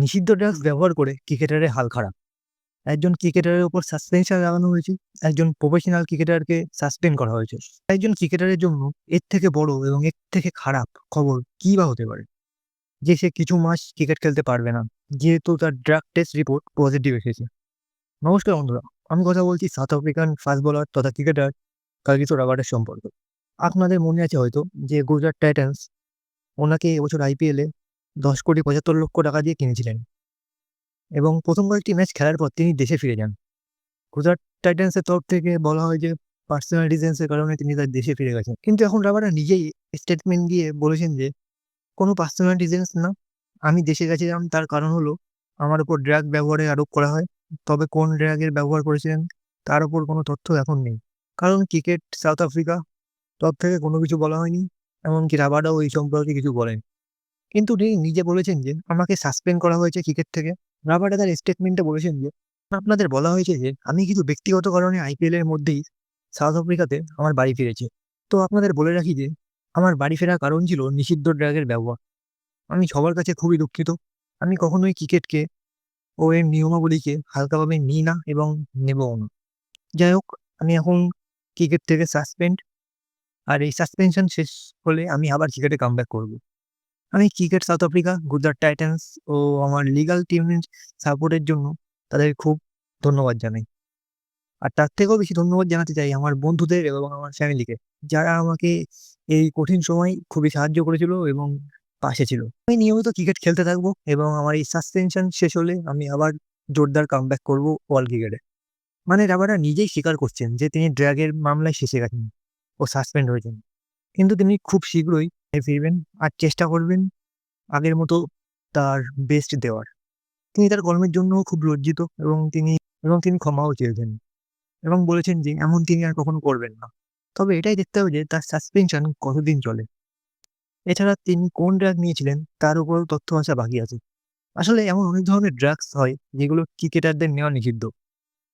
নিষিদ্ধ ড্রাগস ব্যবহার করে ক্রিকেটারের হাল খারাপ। একজন ক্রিকেটারের উপর সাসপেনশন লাগানো হয়েছে, একজন প্রফেশনাল ক্রিকেটারকে সাসপেন্ড করা হয়েছে। একজন ক্রিকেটারের জন্য এর থেকে বড় এবং এর থেকে খারাপ খবর কী বা হতে পারে? যে সে কিছু মাস ক্রিকেট খেলতে পারবে না, যেহেতু তার ড্রাগ টেস্ট রিপোর্ট পজিটিভ এসেছে। নমস্কার বন্ধুরা, আমি কথা বলছি সাউথ আফ্রিকান ফাস্ট বোলার তথা ক্রিকেটার কালকিতো রাবার্টের সম্পর্কে। আপনাদের মনে আছে হয়তো যে গুজরাট টাইটান্স ওনাকে এবছর আইপিএলে দশ কোটি পঁচাত্তর লক্ষ টাকা দিয়ে কিনেছিলেন। এবং প্রথম কয়েকটি ম্যাচ খেলার পর তিনি দেশে ফিরে যান। গুজরাট টাইটান্সের তরফ থেকে বলা হয় যে, পার্সোনাল রিজেন্সের কারণে তিনি তার দেশে ফিরে গেছেন। কিন্তু এখন রাবারা নিজেই স্টেটমেন্ট দিয়ে বলেছেন যে, কোনো পার্সোনাল রিজেন্স না, আমি দেশে গেছিলাম তার কারণ হলো, আমার উপর ড্রাগ ব্যবহারে আরোপ করা হয়। তবে কোন ড্রাগের ব্যবহার করেছিলেন, তার উপর কোনো তথ্য এখন নেই। কারণ ক্রিকেট, সাউথ আফ্রিকা তরফ থেকে কোনো কিছু বলা হয়নি, এমনকি রাবারাও এই সম্পর্কে কিছু বলেন। কিন্তু তিনি নিজে বলেছেন যে, আমাকে সাসপেন্ড করা হয়েছে ক্রিকেট থেকে। রাবার্টা তার স্টেটমেন্টে বলেছেন যে, আপনাদের বলা হয়েছে যে, আমি কিছু ব্যক্তিগত কারণে আইপিএল এর মধ্যেই সাউথ আফ্রিকাতে আমার বাড়ি ফিরেছি। তো আপনাদের বলে রাখি যে, আমার বাড়ি ফেরার কারণ ছিল নিষিদ্ধ ড্রাগের ব্যবহার। আমি সবার কাছে খুবই দুঃখিত। আমি কখনোই ক্রিকেটকে ও এর নিয়মাবলীকে হালকাভাবে নিই না এবং নেবও না। যাই হোক, আমি এখন ক্রিকেট থেকে সাসপেন্ড আর এই সাসপেনশন শেষ হলে আমি আবার ক্রিকেটে কাম ব্যাক করব। আমি cricket, South Africa, Gujarat Titans ও আমার লিগাল টিমের সাপোর্টের জন্য তাদের খুব ধন্যবাদ জানাই। আর তার থেকেও বেশি ধন্যবাদ জানাতে চাই আমার বন্ধুদের এবং আমার ফ্যামিলিকে যারা আমাকে এই কঠিন সময় খুবই সাহায্য করেছিল এবং পাশে ছিল। আমি নিয়মিত ক্রিকেট খেলতে থাকব এবং আমার এই সাসপেনশন শেষ হলে আমি আবার জোরদার কাম ব্যাক করব ওয়ার্ল্ড ক্রিকেটে মানে রাবারা নিজেই স্বীকার করছেন যে তিনি ড্র্যাগের মামলায় শেষে গেছেন ও সাসপেন্ড হয়েছেন। কিন্তু তিনি খুব শীঘ্রই ফিরবেন আর চেষ্টা করবেন আগের মতো তার বেস্ট দেওয়ার। তিনি তার কর্মের জন্য খুব লজ্জিত এবং তিনি এবং তিনি ক্ষমাও চেয়েছেন এবং বলেছেন যে, এমন তিনি আর কখনো করবেন না। তবে এটাই দেখতে হবে যে, তার সাসপেনশন কতদিন চলে। এছাড়া তিনি কোন ড্রাগ নিয়েছিলেন, তার উপরেও তথ্য আসা বাকি আছে। আসলে এমন অনেক ধরনের ড্রাগস হয়, যেগুলো ক্রিকেটারদের নেওয়া নিষিদ্ধ।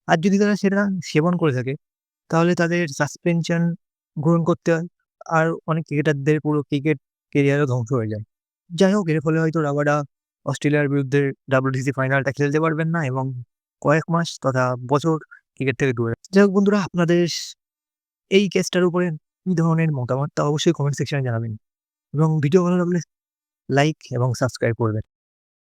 আর যদি তারা সেটা সেবন করে থাকে, তাহলে তাদের সাসপেনশন গ্রহণ করতে হয়। আর অনেক ক্রিকেটারদের পুরো ক্রিকেট কেরিয়ারও ধ্বংস হয়ে যায়। যাই হোক, এর ফলে হয়তো রাবাডা অস্ট্রেলিয়ার বিরুদ্ধে ডাব্লিউডিসি ফাইনালটা খেলতে পারবেন না এবং কয়েক মাস তথা বছর ক্রিকেট থেকে দূরে। যাই হোক বন্ধুরা, আপনাদের এই কেসটার উপরে কী ধরনের মতামত তা অবশ্যই কমেন্ট সেকশনে জানাবেন। এবং ভিডিও ভালো লাগলে লাইক এবং সাবস্ক্রাইব করবেন।